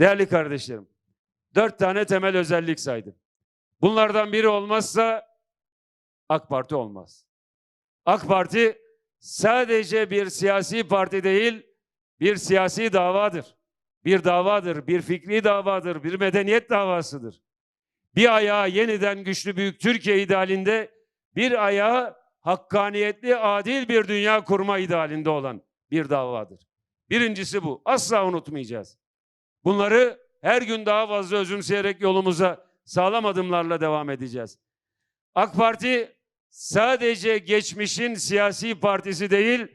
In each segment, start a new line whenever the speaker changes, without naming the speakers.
Değerli kardeşlerim, dört tane temel özellik saydım. Bunlardan biri olmazsa AK Parti olmaz. AK Parti sadece bir siyasi parti değil, bir siyasi davadır. Bir davadır, bir fikri davadır, bir medeniyet davasıdır. Bir ayağı yeniden güçlü büyük Türkiye idealinde, bir ayağı hakkaniyetli, adil bir dünya kurma idealinde olan bir davadır. Birincisi bu. Asla unutmayacağız. Bunları her gün daha fazla özümseyerek yolumuza sağlam adımlarla devam edeceğiz. AK Parti sadece geçmişin siyasi partisi değil,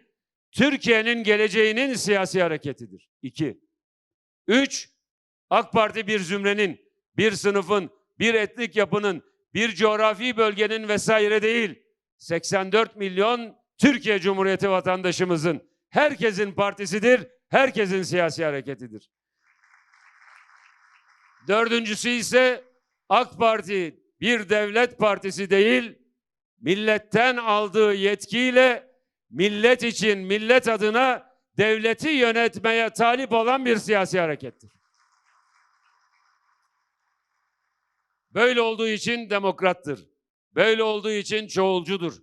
Türkiye'nin geleceğinin siyasi hareketidir. İki. Üç, AK Parti bir zümrenin, bir sınıfın, bir etnik yapının, bir coğrafi bölgenin vesaire değil, 84 milyon Türkiye Cumhuriyeti vatandaşımızın, herkesin partisidir, herkesin siyasi hareketidir. Dördüncüsü ise AK Parti bir devlet partisi değil, milletten aldığı yetkiyle millet için, millet adına devleti yönetmeye talip olan bir siyasi harekettir. Böyle olduğu için demokrattır. Böyle olduğu için çoğulcudur.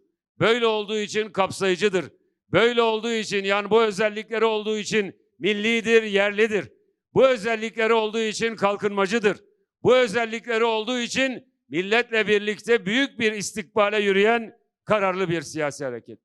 Böyle olduğu için kapsayıcıdır. Böyle olduğu için yani bu özellikleri olduğu için millidir, yerlidir. Bu özellikleri olduğu için kalkınmacıdır. Bu özellikleri olduğu için milletle birlikte büyük bir istikbale yürüyen kararlı bir siyasi hareket.